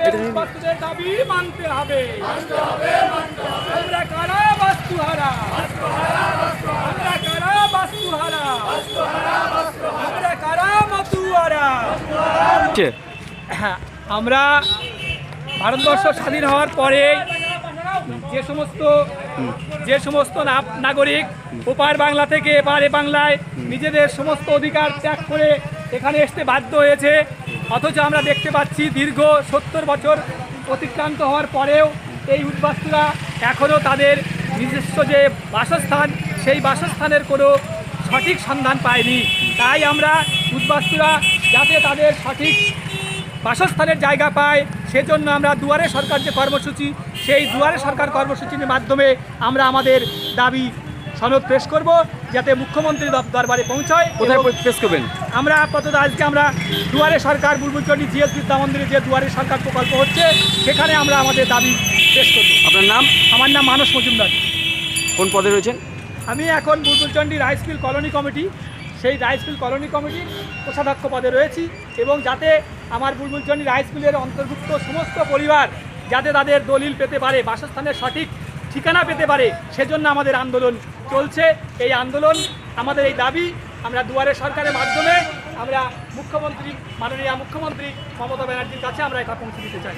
বাস্তুদের দাবি মানতে হবে। আমরা কারা বাস্তুহারা? আমরা কারা বাস্তুহারা? আমরা কারা আমরা ভারতবর্ষ স্বাধীন হওয়ার পরে যে সমস্ত যে সমস্ত নাগরিক ওপার বাংলা থেকে এপারে বাংলায় নিজেদের সমস্ত অধিকার ত্যাগ করে এখানে আসতে বাধ্য হয়েছে। অথচ আমরা দেখতে পাচ্ছি দীর্ঘ সত্তর বছর অতিক্রান্ত হওয়ার পরেও এই উদ্বাস্তুরা এখনও তাদের নিজস্ব যে বাসস্থান, সেই বাসস্থানের কোনো সঠিক সন্ধান পায়নি। তাই আমরা উদ্বাস্তুরা যাতে তাদের সঠিক বাসস্থানের জায়গা পায়, সেজন্য আমরা দুয়ারে সরকার যে কর্মসূচি, সেই দুয়ারে সরকার কর্মসূচির মাধ্যমে আমরা আমাদের দাবি সনদ পেশ করব যাতে মুখ্যমন্ত্রী দর- দরবারে পৌঁছায় কোথায় পেশ করবেন? আমরা আপাতত আজকে আমরা দুয়ারে সরকার বুলবুলচন্ডী জিএস বিদ্যা মন্দিরে যে দুয়ারে সরকার প্রকল্প হচ্ছে সেখানে আমরা আমাদের দাবি পেশ করব। আপনার নাম? আমার নাম মানস মজুমদার। কোন পদে রয়েছেন? আমি এখন Bulbulchandi rice mill colony committee সেই রাইস মিল কলোনি কমিটির কোষাধ্যক্ষ পদে রয়েছি এবং যাতে আমার বুলবুলচন্ডী রাইস মিলের অন্তর্ভুক্ত সমস্ত পরিবার যাতে তাদের দলিল পেতে পারে বাসস্থানের সঠিক ঠিকানা পেতে পারে, সেজন্য আমাদের আন্দোলন চলছে। এই আন্দোলন, আমাদের এই দাবি, আমরা দুয়ারে সরকারের মাধ্যমে আমরা মুখ্যমন্ত্রী, মাননীয় মুখ্যমন্ত্রী মমতা ব্যানার্জির কাছে আমরা এটা পৌঁছে দিতে চাই।